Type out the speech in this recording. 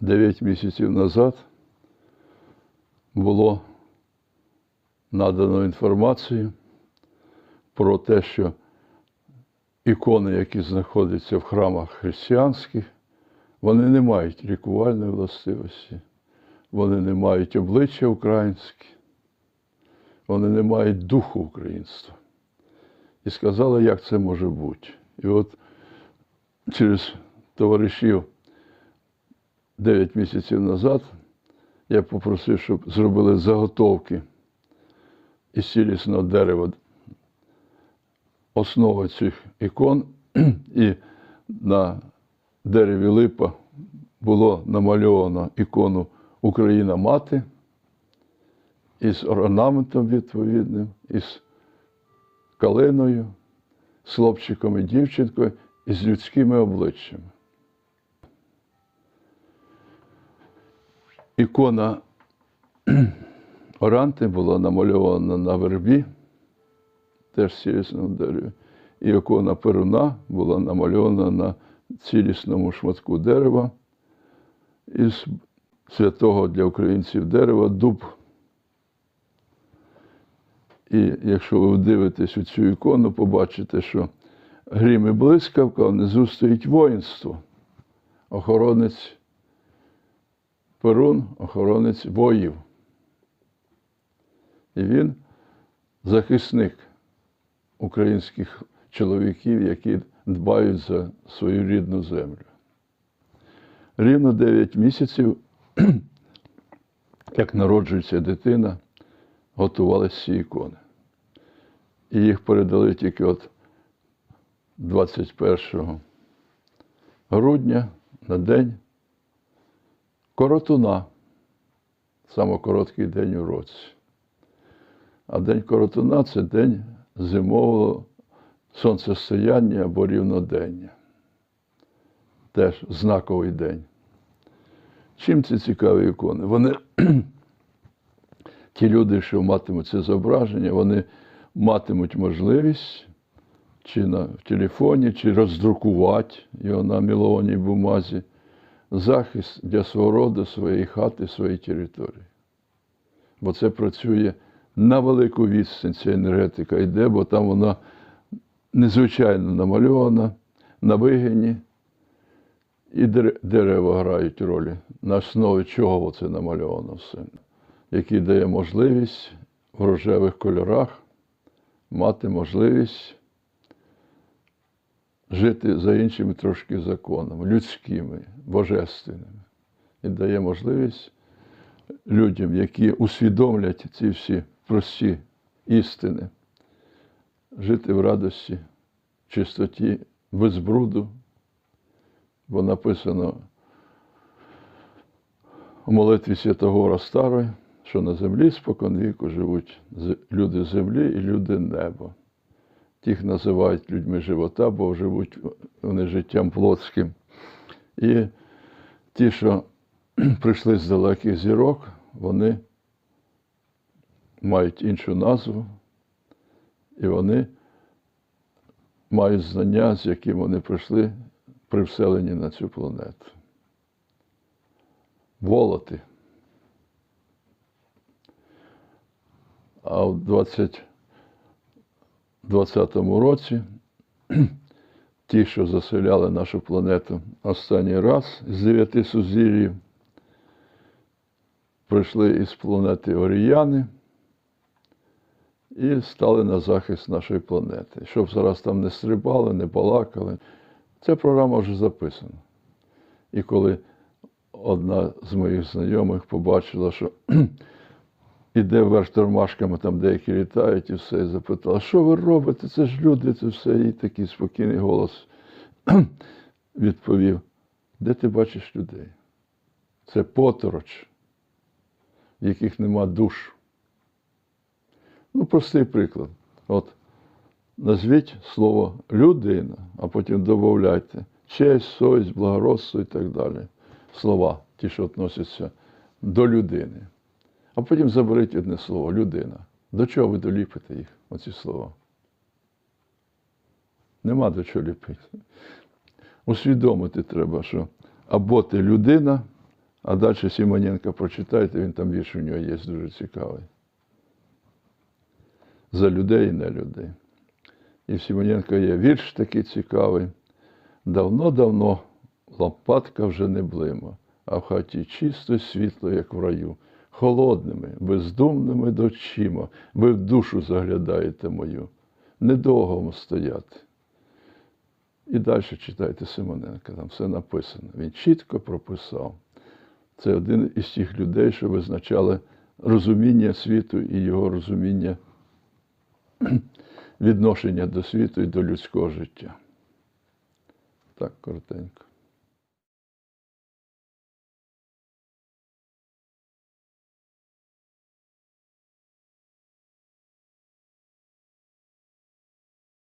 9 місяців назад було надано інформацію про те, що ікони, які знаходяться в храмах християнських, вони не мають лікувальної властивості, вони не мають обличчя українське, вони не мають духу українства. І сказали, як це може бути. І от через товаришів 9 місяців назад я попросив, щоб зробили заготовки із цілісного дерева основа цих ікон, і на дереві липа було намальовано ікону Україна Мати із орнаментом відповідним, із калиною, з хлопчиком і дівчинкою і з людськими обличчями. Ікона Оранти була намальована на вербі, теж цілісному дереві. І ікона Перуна була намальована на цілісному шматку дерева із святого для українців дерева дуб. І якщо ви дивитесь у цю ікону, побачите, що грім і блискавка, внизу стоїть воїнство, охоронець Перун, охоронець воїв. І він захисник українських чоловіків, які дбають за свою рідну землю. Рівно 9 місяців, як народжується дитина, готувалися ці ікони. І їх передали тільки от 21 грудня на день коротуна, саме день у році. А день коротуна це день зимового сонцестояння або рівнодення. Теж знаковий день. Чим ці цікаві ікони? Вони, ті люди, що матимуть це зображення, вони матимуть можливість чи на в телефоні, чи роздрукувати його на мілованій бумазі, захист для свого роду, своєї хати, своєї території. Бо це працює на велику відстань, ця енергетика йде, бо там вона незвичайно намальована на вигині. І дерева грають ролі, на основі чого це намальовано все, який дає можливість в рожевих кольорах мати можливість жити за іншими трошки законами, людськими, божественними. І дає можливість людям, які усвідомлять ці всі прості істини, жити в радості, чистоті, без бруду, бо написано у молитві Святогора Старої, що на землі споконвіку живуть люди землі і люди неба. Тих називають людьми живота, бо живуть вони життям плотським. І ті, що прийшли з далеких зірок, вони мають іншу назву, і вони мають знання, з яким вони прийшли при вселенні на цю планету. Волоти. А в 20 20-му році ті, що заселяли нашу планету останній раз з дев'яти сузір'їв, прийшли із планети Оріяни і стали на захист нашої планети. Щоб зараз там не стрибали, не балакали. Ця програма вже записана. І коли одна з моїх знайомих побачила, що іде вверх тормашками, там деякі літають і все, і запитала, що ви робите? Це ж люди, це все. І такий спокійний голос відповів: де ти бачиш людей? Це потороч, в яких нема душ. Ну, простий приклад. От назвіть слово людина, а потім додавайте честь, совість, благородство і так далі. Слова, ті, що відносяться до людини. А потім заберіть одне слово людина. До чого ви доліпите їх, оці слова? Нема до чого ліпити. Усвідомити треба, що або ти людина, А далі Симоненка прочитайте, він там вірш у нього є дуже цікавий. За людей і не людей. І в Симоненка є вірш такий цікавий. Давно-давно лампадка вже не блима, а в хаті чисто світло, як в раю, холодними, бездумними дочима, ви в душу заглядаєте мою. Недовго вам стояти. І далі читайте Симоненка, там все написано. Він чітко прописав. Це один із тих людей, що визначали розуміння світу і його розуміння відношення до світу і до людського життя. Так, коротенько.